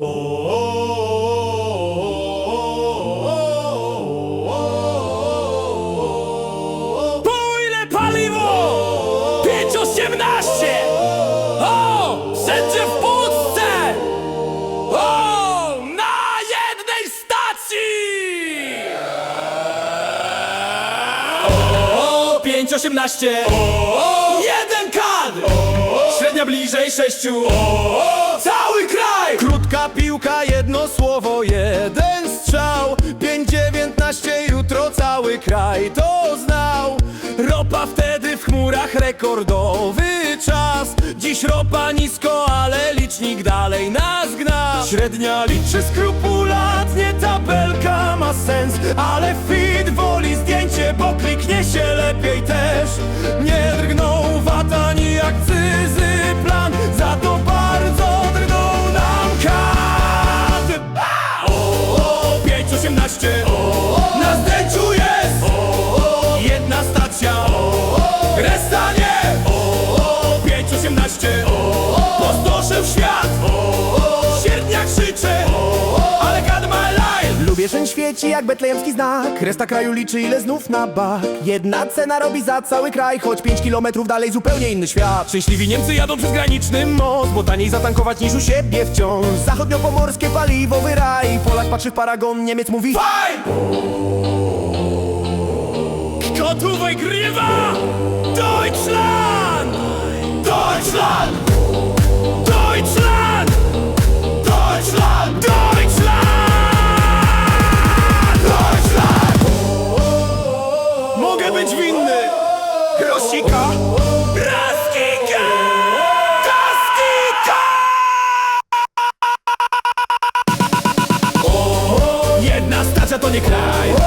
Po ile paliwo? 5,18! O! Wszędzie w Polsce! O! Na jednej stacji! O! 5,18! O! Jeden kadr! Średnia bliżej sześciu! O! Piłka, jedno słowo, jeden strzał. 5-19, jutro cały kraj to znał. Ropa wtedy w chmurach rekordowy czas. Dziś ropa nisko, ale licznik dalej nas gna. Średnia liczy skrupulatnie, tabelka ma sens. Ale fit woli zdjęcie, że świeci jak betlejemski znak Resta kraju liczy ile znów na bak Jedna cena robi za cały kraj Choć 5 kilometrów dalej zupełnie inny świat Szczęśliwi Niemcy jadą przez graniczny most Bo taniej zatankować niż u siebie wciąż Zachodniopomorskie paliwowy raj Polak patrzy w paragon, Niemiec mówi Fajn! Kto tu wygrywa? Deutschland! Deutschland! Rosika. Braskika Kaskika Jedna stacja to nie kraj.